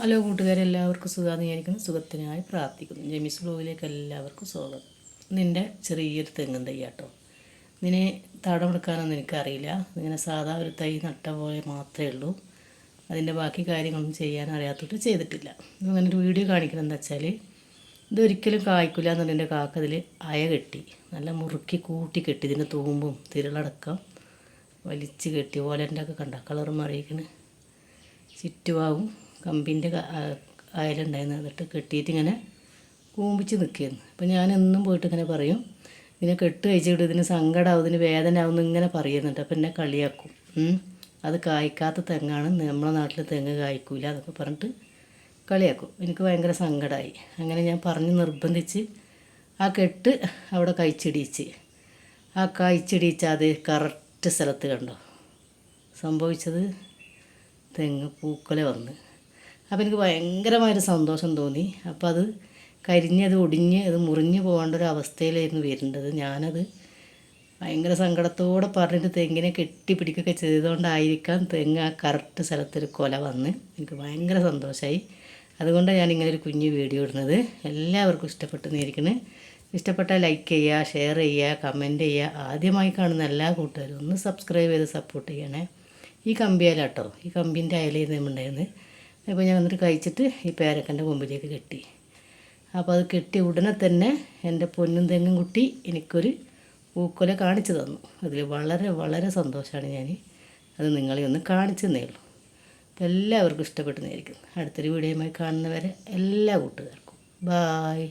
Hello കൂട്ടുകാരെ എല്ലാവർക്കും സുഖമാണെന്ന് വിചാരിക്കുന്നു. സുഖത്തിനായി പ്രാർത്ഥിക്കുന്നു. ജെമിസ് ബ്ലോഗിലേക്ക് എല്ലാവർക്കും സ്വാഗതം. നിന്റെ ചെറിയൊരു തെങ്ങും തൈ കേട്ടോ ഇതിനെ തടമെടുക്കാനൊന്നും എനിക്കറിയില്ല. ഇങ്ങനെ സാധാ ഒരു തൈ നട്ട പോലെ മാത്രമേ ഉള്ളൂ. അതിന്റെ ബാക്കി കാര്യങ്ങളൊന്നും ചെയ്യാൻ അറിയാത്തോട്ട് ചെയ്തിട്ടില്ല. അങ്ങനെ ഒരു വീഡിയോ കാണിക്കണം എന്താ വെച്ചാൽ ഇതൊരിക്കലും കായ്ക്കില്ല എന്നുള്ളതിന്റെ കാക്കതിൽ അയ കെട്ടി. നല്ല മുറുക്കി കൂട്ടി കെട്ടി. ഇതിന്റെ തൂമ്പും തിരളടക്കം വലിച്ച് കെട്ടി. ഓലന്റെ ഒക്കെ കണ്ട കളറും മാറിയിരിക്കണ് ചുറ്റുപാവും കമ്പിന്റെ അയലുണ്ടായിരുന്നു. എന്നിട്ട് കെട്ടിയിട്ട് ഇങ്ങനെ കൂമ്പിച്ച് നിൽക്കുകയായിരുന്നു അപ്പം ഞാൻ എന്നും പോയിട്ട് ഇങ്ങനെ പറയും ഇതിനെ കെട്ട് കഴിച്ചിട്ട് ഇതിന് സങ്കടമാവും ഇതിന് വേദന ആവും ഇങ്ങനെ പറയുന്നുണ്ട്. അപ്പം എന്നെ കളിയാക്കും. അത് കായ്ക്കാത്ത തെങ്ങാണ്. നമ്മളെ നാട്ടിൽ തെങ്ങ് കായ്ക്കൂല. എന്നൊക്കെ പറഞ്ഞിട്ട് കളിയാക്കും. എനിക്ക് ഭയങ്കര സങ്കടമായി അങ്ങനെ ഞാൻ പറഞ്ഞ് നിർബന്ധിച്ച് ആ കെട്ട് അവിടെ കഴിച്ചിടിയിച്ച് ആ കഴിച്ചിടിയിച്ച് അത് കറക്റ്റ് സ്ഥലത്ത് കണ്ടോ? സംഭവിച്ചത് തെങ്ങ് പൂക്കൊല വന്ന്. അപ്പോൾ എനിക്ക് ഭയങ്കരമായൊരു സന്തോഷം തോന്നി. അപ്പോൾ അത് കരിഞ്ഞത് ഒടിഞ്ഞ് അത് മുറിഞ്ഞു പോകേണ്ട ഒരു അവസ്ഥയിലായിരുന്നു വരേണ്ടത്. ഞാനത് ഭയങ്കര സങ്കടത്തോടെ പറഞ്ഞിട്ട് തെങ്ങിനെ കെട്ടിപ്പിടിക്കുകയൊക്കെ ചെയ്തുകൊണ്ടായിരിക്കാം തെങ്ങ് ആ കറക്റ്റ് സ്ഥലത്തൊരു കൊല വന്ന്. എനിക്ക് ഭയങ്കര സന്തോഷമായി അതുകൊണ്ടാണ് ഞാൻ ഇങ്ങനൊരു കുഞ്ഞു വീഡിയോ ഇടുന്നത്. എല്ലാവർക്കും ഇഷ്ടപ്പെട്ടു ഇഷ്ടപ്പെട്ടാൽ ലൈക്ക് ചെയ്യുക ഷെയർ ചെയ്യുക കമന്റ് ചെയ്യുക. ആദ്യമായി കാണുന്ന എല്ലാ കൂട്ടുകാരും ഒന്ന് സബ്സ്ക്രൈബ് ചെയ്ത് സപ്പോർട്ട് ചെയ്യണേ. ഈ കമ്പിയാലാട്ടോ. ഈ കമ്പിന്റെ അയലയിൽ ഉണ്ടായിരുന്നു അപ്പോൾ ഞാൻ വന്നിട്ട് കഴിച്ചിട്ട് ഈ പേരക്കന്റെ മുമ്പിലേക്ക് കെട്ടി. അപ്പോൾ അത് കെട്ടിയ ഉടനെ തന്നെ എന്റെ പൊന്നും തെങ്ങും കുട്ടി എനിക്കൊരു പൂക്കൊല കാണിച്ചു തന്നു. അതിൽ വളരെ വളരെ സന്തോഷമാണ് ഞാൻ അത് നിങ്ങളെ ഒന്ന് കാണിച്ചു തന്നേ ഉള്ളൂ. അപ്പോൾ എല്ലാവർക്കും ഇഷ്ടപ്പെട്ടു നേരിക്കുന്നു അടുത്തൊരു വീഡിയോയുമായി കാണുന്നവരെ എല്ലാ കൂട്ടുകാർക്കും. ബായ്